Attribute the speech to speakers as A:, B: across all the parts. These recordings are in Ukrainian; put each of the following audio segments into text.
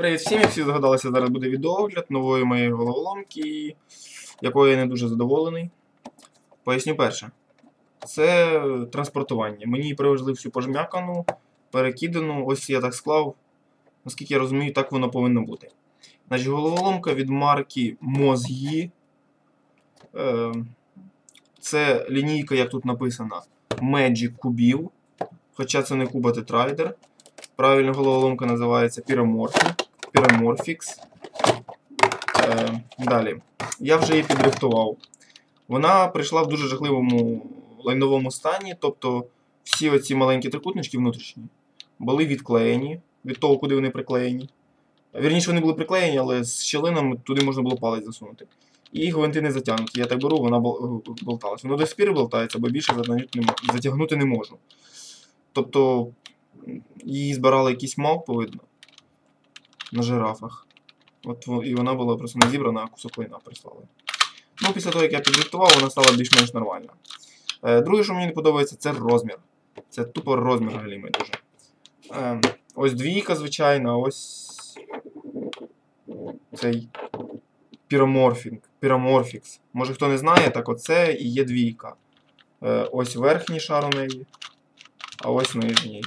A: Привіт всім, як всі згадалися, зараз буде відеоогляд нової моєї головоломки, якою я не дуже задоволений. Поясню перше. Це транспортування. Мені привезли всю пожмякану, перекидану, ось я так склав. Наскільки я розумію, так воно повинно бути. Значить, головоломка від марки Мозгі. Е, Це лінійка, як тут написано, Magic кубів. Хоча це не куба тетрайдер. Правильна головоломка називається Pyramorphix. Е, далі. Я вже її підрихтував. Вона прийшла в дуже жахливому лайновому стані, тобто всі оці маленькі трикутнички внутрішні були відклеєні від того, куди вони приклеєні. Вірніше, вони були приклеєні, але з щілинами туди можна було палець засунути. І гвинти не затягнуті. Я так беру, вона бол- болталась. Воно до сих пір болтається, бо більше затягнути не можу. Тобто її збирали якісь мавпи, видно, на жирафах. От, і вона була просто не зібрана, а кусок лайна прислали. Ну, після того, як я підрихтував, вона стала більш-менш нормальна. Е, друге, що мені не подобається, це розмір. Це тупо розмір галімий дуже. Е, ось двійка, звичайна, ось цей піроморфікс. Може хто не знає, так оце і є двійка. Е, ось верхній шар у неї, а ось нижній.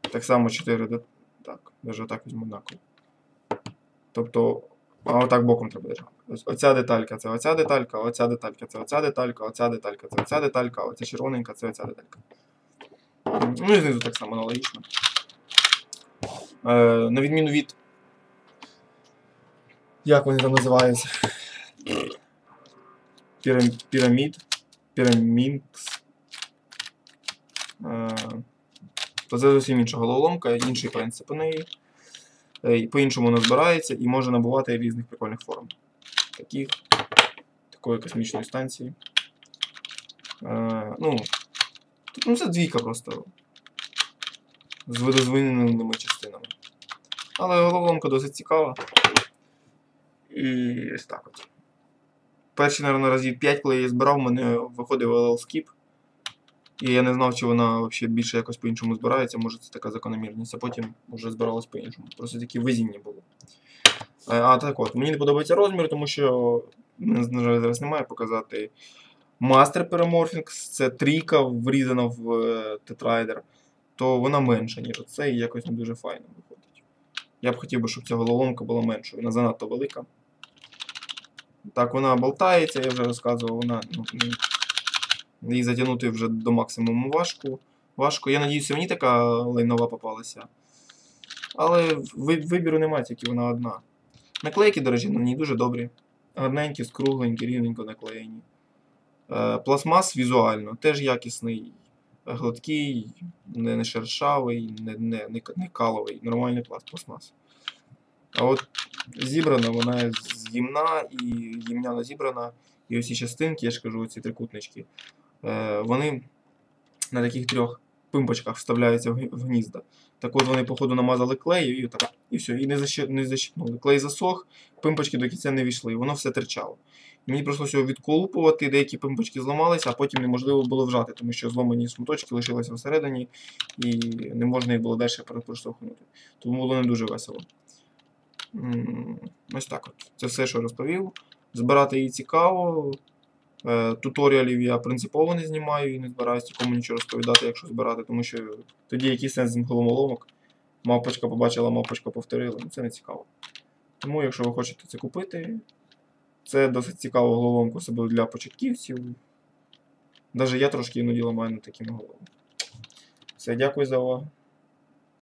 A: Так само 4 де- Так, даже так візьму однаково. Тобто, а отак боком треба держати. Оця деталька це оця деталька, оця деталька це оця деталька, оця деталька це оця деталька, оця червоненька це оця деталька. Ну і знизу так само аналогічно. Е, на відміну від. Як вони там називаються? Пірам... Пірамід. Пірамінкс. Е, то це зовсім інша головоломка, інший принцип у неї. Е, По-іншому вона збирається і може набувати різних прикольних форм. Таких, такої космічної станції. Е, ну, ну, це двійка просто. З видозвиненими частинами. Але головоломка досить цікава. І ось так от. Перші, мабуть, разів 5, коли я її збирав, мене виходив LL Skip. І я не знав, чи вона взагалі більше якось по-іншому збирається, може це така закономірність, а потім вже збиралась по-іншому. Просто такі везіння було. Е, А так от, мені не подобається розмір, тому що, на жаль, зараз немає показати. Master Paramorphings, це трійка врізана в е, тетрайдер, то вона менша, ніж оце, і якось не дуже файно виходить. Я б хотів щоб ця головоломка була меншою, вона занадто велика. Так, вона болтається, я вже розказував, вона ну, її затягнути вже до максимуму важко. Важко. Я надіюся, мені така лайнова попалася. Але вибіру немає, тільки вона одна. Наклейки, до на ній дуже добрі. Гарненькі, скругленькі, рівненько наклеєні. Е, пластмас візуально теж якісний, гладкий, не, шершавий, не, не, не, не каловий, нормальний пласт, пластмас. А от зібрана вона з гімна і гімняна зібрана. І ось частинки, я ж кажу, ці трикутнички, вони на таких трьох пимпочках вставляються в гнізда. Так от вони, походу, намазали клею і так, і все, і не, защи, не защипнули. Клей засох, пимпочки до кінця не війшли, воно все терчало. Мені прийшлося його відколупувати, деякі пимпочки зламалися, а потім неможливо було вжати, тому що зломані шматочки лишилися всередині, і не можна їх було далі перепроштовхнути. Тому було не дуже весело. Ось так от. Це все, що розповів. Збирати її цікаво. Е, Туторіалів я принципово не знімаю і не збираюся нікому нічого розповідати, якщо збирати, тому що тоді який сенс з головоломок. Мавпочка побачила, мавпочка повторила. Ну, це не цікаво. Тому, якщо ви хочете це купити, це досить цікава головоломка особливо для початківців. Навіть я трошки іноді ламаю над такими головами. Все, дякую за увагу.